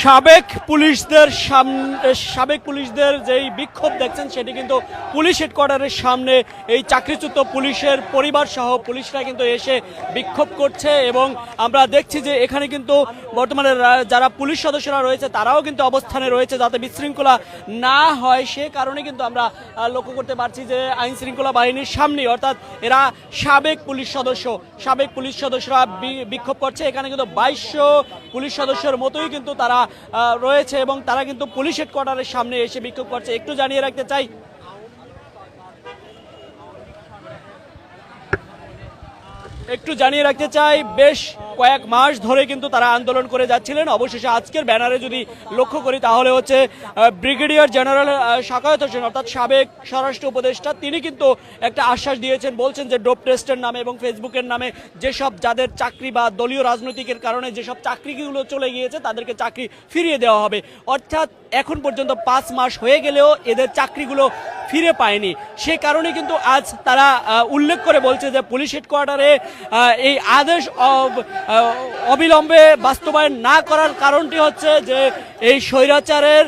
সাবেক পুলিশদের সামনে সাবেক পুলিশদের যেই বিক্ষোভ দেখছেন, সেটি কিন্তু পুলিশ হেডকোয়ার্টারের সামনে এই চাকরিচ্যুত পুলিশের পরিবার সহ পুলিশরা কিন্তু এসে বিক্ষোভ করছে এবং আমরা দেখছি যে এখানে কিন্তু বর্তমানে যারা পুলিশ সদস্যরা রয়েছে, তারাও কিন্তু অবস্থানে রয়েছে যাতে বিশৃঙ্খলা না হয়। সে কারণে কিন্তু আমরা লক্ষ্য করতে পারছি যে আইন শৃঙ্খলা বাহিনীর সামনে অর্থাৎ এরা সাবেক পুলিশ সদস্য, সাবেক পুলিশ সদস্যরা বিক্ষোভ করছে। এখানে কিন্তু বাইশশো পুলিশ সদস্যের মতোই কিন্তু তারা রয়েছে এবং তারা কিন্তু পুলিশ হেডকোয়ার্টারের সামনে এসে বিক্ষোভ করছে। একটু জানিয়ে রাখতে চাই। একটু জানিয়ে রাখতে চাই, বেশ কয়েক মাস ধরে কিন্তু তারা আন্দোলন করে যাচ্ছিলেন। অবশেষে আজকের ব্যানারে যদি লক্ষ্য করি, তাহলে হচ্ছে ব্রিগেডিয়ার জেনারেল শাকায়ত হোসেন, অর্থাৎ সাবেক স্বরাষ্ট্র উপদেষ্টা, তিনি কিন্তু একটা আশ্বাস দিয়েছেন, বলছেন যে ডোপ টেস্টের নামে এবং ফেসবুকের নামে যেসব যাদের চাকরি বা দলীয় রাজনৈতিকের কারণে যেসব চাকরিগুলো চলে গিয়েছে, তাদেরকে চাকরি ফিরিয়ে দেওয়া হবে। অর্থাৎ এখন পর্যন্ত পাঁচ মাস হয়ে গেলেও এদের চাকরিগুলো ফিরে পায়নি। সে কারণে কিন্তু আজ তারা উল্লেখ করে বলছে যে পুলিশ হেডকোয়ার্টারে এই আদেশ অব- অবিলম্বে বাস্তবায়ন না করার কারণটি হচ্ছে যে এই স্বৈরাচারের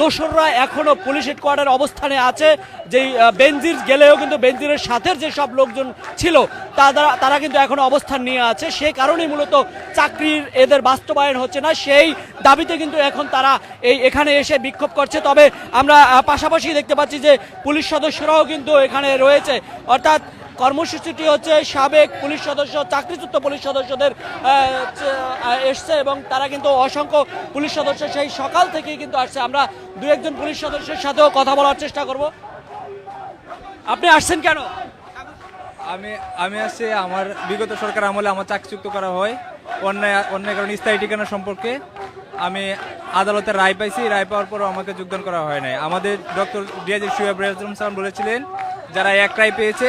দোসররা এখনও পুলিশ হেডকোয়ার্টার অবস্থানে আছে। যেই বেনজির গেলেও কিন্তু বেনজিরের সাথে যে সব লোকজন ছিল, তারা তারা কিন্তু এখনও অবস্থান নিয়ে আছে। সে কারণেই মূলত চাকরির এদের বাস্তবায়ন হচ্ছে না। সেই দাবিতে কিন্তু এখন তারা এই, এখানে এসে বিক্ষোভ করছে। তবে আমরা পাশাপাশি দেখতে পাচ্ছি যে পুলিশ সদস্যরাও কিন্তু এখানে রয়েছে। অর্থাৎ কর্মসূচিটি হচ্ছে সাবেক পুলিশ সদস্য, চাকরিচ্যুত পুলিশ সদস্যদের এসছে এবং তারা কিন্তু অসংখ্য পুলিশ সদস্য সেই সকাল থেকেই কিন্তু আসছে। আমরা দু একজন পুলিশ সদস্যের সাথেও কথা বলার চেষ্টা করব। আপনি আসছেন কেন? আমি আমি আসছি আমার বিগত সরকার আমলে আমার চাকরিচ্যুক্ত করা হয়। অন্যায় অন্যায় কারণে স্থায়ী ঠিকানা সম্পর্কে। আমি আদালতের রায় পাইছি, রায় পাওয়ার পরও আমাকে যোগদান করা হয় নাই। আমাদের ডক্টর ডিয়াজি শুয়াব রেজম সালাম বলেছিলেন, যারা এক রায় পেয়েছে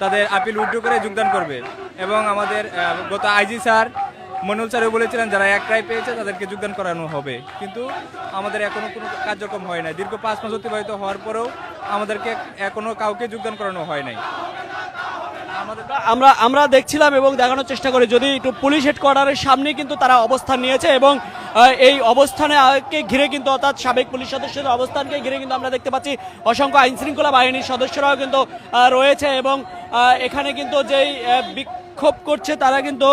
তাদের আপিল উইথড্র করে যোগদান করবে। এবং আমাদের গত আইজি স্যার মনুল স্যারও বলেছিলেন যারা এক রায় পেয়েছে তাদেরকে যোগদান করানো হবে। কিন্তু আমাদের এখনও কোনো কার্যক্রম হয় নাই। দীর্ঘ পাঁচ মাস অতিবাহিত হওয়ার পরেও আমাদেরকে এখনও কাউকে যোগদান করানো হয় নাই। আমরা আমরা দেখছিলাম এবং দেখানোর চেষ্টা করি যদি একটু পুলিশ হেডকোয়ার্টারের সামনে কিন্তু তারা অবস্থান নিয়েছে এবং এই অবস্থানে আহ, কে ঘিরে কিন্তু অর্থাৎ সাবেক পুলিশ সদস্যদের অবস্থানকে ঘিরে কিন্তু আমরা দেখতে পাচ্ছি। অসংখ্য আইনশৃঙ্খলা বাহিনীর সদস্যরাও কিন্তু রয়েছে এবং এখানে কিন্তু যেই বিক্ষোভ করছে, তারা কিন্তু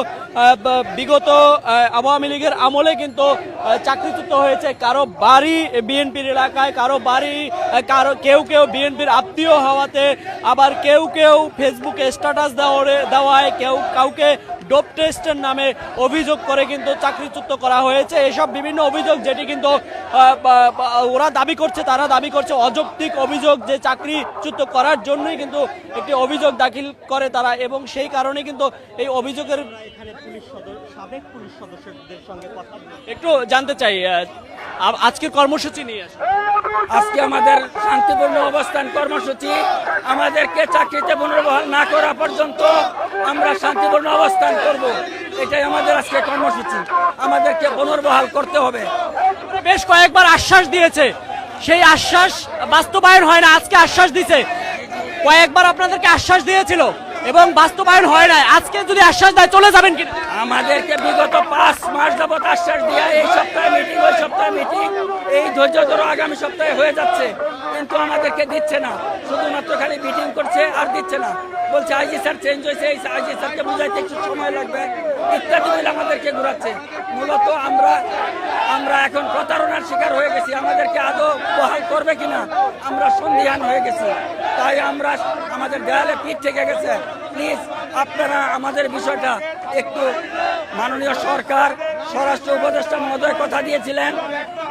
বিগত আওয়ামী লীগের আমলে কিন্তু চাকরিচ্যুত হয়েছে। কারও বাড়ি বিএনপির এলাকায়, কারও বাড়ি কারও, কেউ কেউ বিএনপির আত্মীয় হওয়াতে, আবার কেউ কেউ ফেসবুকে স্ট্যাটাস দেওয়ায়, কেউ কাউকে ডোপ টেস্টের নামে অভিযোগ করে কিন্তু চাকরিচ্যুত করা হয়েছে। এসব বিভিন্ন অভিযোগ যেটি কিন্তু ওরা দাবি করছে তারা দাবি করছে অযৌক্তিক অভিযোগ যে চাকরিচ্যুত করার জন্যই কিন্তু একটি অভিযোগ দাখিল করে তারা এবং সেই কারণে কিন্তু এই অভিযোগের এখানে পুলিশ সদস্য সাবেক পুলিশ সদস্যদের সঙ্গে কথা বলে। একটু জানতে চাই আজকের কর্মসূচি নিয়ে। আজকে আমাদের শান্তিপূর্ণ অবস্থান কর্মসূচি। আমাদেরকে চাকরিতে পুনর্বহাল না করা পর্যন্ত আমরা শান্তিপূর্ণ অবস্থান করব। এটাই আমাদের আজকে কর্মসূচি। আমাদেরকে পুনর্বহাল করতে হবে। বেশ কয়েকবার আশ্বাস দিয়েছে। সেই আশ্বাস বাস্তবায়ন হয় না আজকে আশ্বাস দিছে। কয়েকবার আপনাদেরকে আশ্বাস দিয়েছিল এবং বাস্তবায়ন হয় না আজকে যদি আশ্বাস দেয় চলে যাবেন কিনা? আমাদেরকে বিগত পাঁচ মাস যাবত আশ্বাস দিয়ে এই সপ্তাহে মিটিং ওই সপ্তাহে মিটিং এই ধৈর্য ধরো, আগামী সপ্তাহে হয়ে যাচ্ছে, কিন্তু আমাদেরকে দিচ্ছে না। শুধুমাত্র খালি মিটিং করছে আর দিচ্ছে না। বলছে আইজি স্যার চেঞ্জ হয়েছে, এই আইজি স্যারকে বুঝাইতে একটু সময় লাগবে। ইত্যাদি মিলে আমাদেরকে ঘুরাচ্ছে। মূলত আমরা আমরা এখন প্রতারণার শিকার হয়ে গেছি। আমাদেরকে আদৌ বহাল করবে কিনা, আমরা সন্দিহান হয়ে গেছি। তাই আমরা আমাদের দেয়ালে পিঠ থেকে গেছে। প্লিজ, আপনারা আমাদের বিষয়টা একটু মাননীয় সরকার স্বরাষ্ট্র উপদেষ্টা মহোদয় কথা দিয়েছিলেন,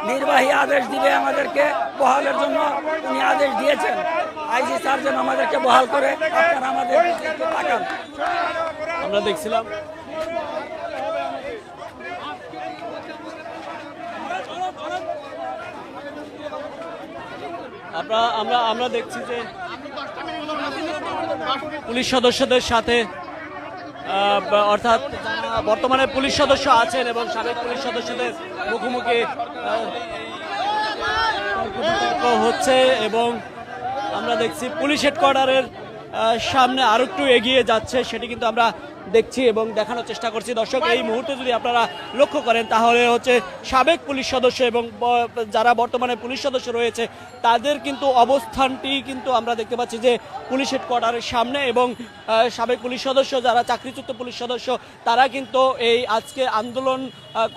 নির্বাহী আদেশ দিবে আমাদেরকে, বহালের জন্য উনি আদেশ দিয়েছেন। আইজি স্যার যেন আমাদেরকে বহাল করে, আপনারা আমাদের আমরা দেখছিলাম। আমরা আমরা আমরা দেখছি যে পুলিশ সদস্যদের সাথে অর্থাৎ বর্তমানে পুলিশ সদস্য আছেন এবং সাবেক পুলিশ সদস্যদের মুখোমুখি হচ্ছে এবং আমরা দেখছি পুলিশ হেডকোয়ার্টারের সামনে আরও একটু এগিয়ে যাচ্ছে। সেটি কিন্তু আমরা দেখছি এবং দেখানোর চেষ্টা করছি। দর্শক, এই মুহূর্তে যদি আপনারা লক্ষ্য করেন, তাহলে হচ্ছে সাবেক পুলিশ সদস্য এবং যারা বর্তমানে পুলিশ সদস্য রয়েছে, তাদের কিন্তু অবস্থানটি কিন্তু আমরা দেখতে পাচ্ছি যে পুলিশ হেডকোয়ার্টারের সামনে এবং সাবেক পুলিশ সদস্য, যারা চাকরিচ্যুত পুলিশ সদস্য, তারা কিন্তু এই আজকে আন্দোলন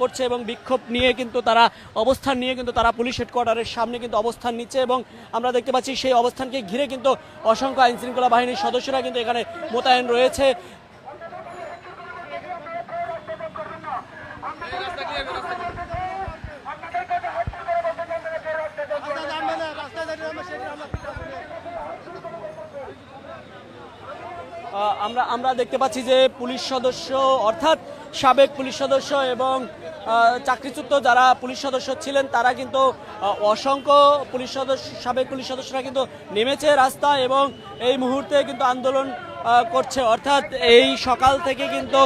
করছে এবং বিক্ষোভ নিয়ে কিন্তু তারা, অবস্থান নিয়ে কিন্তু তারা পুলিশ হেডকোয়ার্টারের সামনে কিন্তু অবস্থান নিচ্ছে এবং আমরা দেখতে পাচ্ছি সেই অবস্থানকে ঘিরে কিন্তু অসংখ্য আইনশৃঙ্খলা বাহিনীর সদস্যরা কিন্তু এখানে মোতায়েন রয়েছে। আমরা আমরা দেখতে পাচ্ছি যে পুলিশ সদস্য, অর্থাৎ সাবেক পুলিশ সদস্য এবং চাকরিচ্যুত যারা পুলিশ সদস্য ছিলেন, তারা কিন্তু অসংখ্য পুলিশ সদস্য, সাবেক পুলিশ সদস্যরা কিন্তু নেমেছে রাস্তা এবং এই মুহূর্তে কিন্তু আন্দোলন করছে। অর্থাৎ এই সকাল থেকে কিন্তু,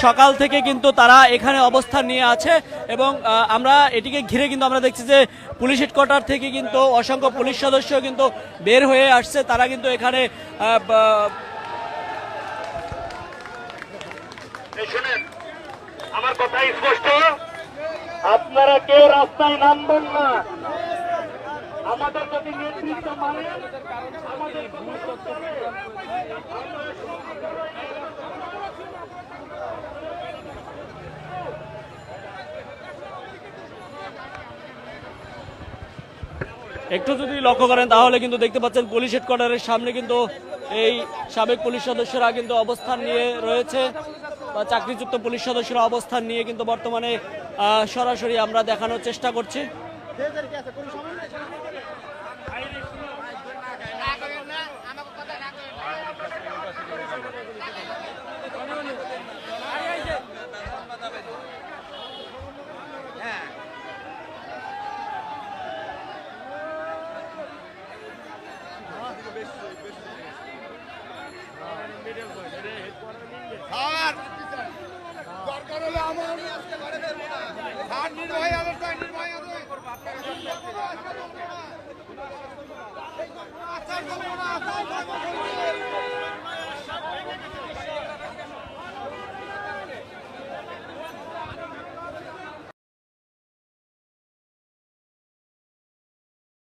সকাল থেকে কিন্তু তারা এখানে অবস্থান নিয়ে আছে এবং আমরা এটিকে ঘিরে কিন্তু আমরা দেখছি যে পুলিশ হেডকোয়ার্টার থেকে কিন্তু অসংখ্য পুলিশ সদস্য কিন্তু বের হয়ে আসছে। তারা কিন্তু এখানে আহ, বা- এই শুনেন আমার কথা স্পষ্ট? আপনারা কেউ রাস্তায় নামবেন না। আমাদের যদি নেতৃত্ব মানে আমাদের কথা করতে হবে। একটু যদি লক্ষ্য করেন তাহলে কিন্তু দেখতে পাচ্ছেন পুলিশ হেডকোয়ার্টারের সামনে কিন্তু এই সাবেক পুলিশ সদস্যরা কিন্তু অবস্থান নিয়ে রয়েছে। চাকরিযুক্ত পুলিশ সদস্যের অবস্থান নিয়ে কিন্তু বর্তমানে সরাসরি আমরা দেখানোর চেষ্টা করছি। দরকার হলে আমার আর নির্ভয় আলোচনায় নির্ভয় আলোচনায়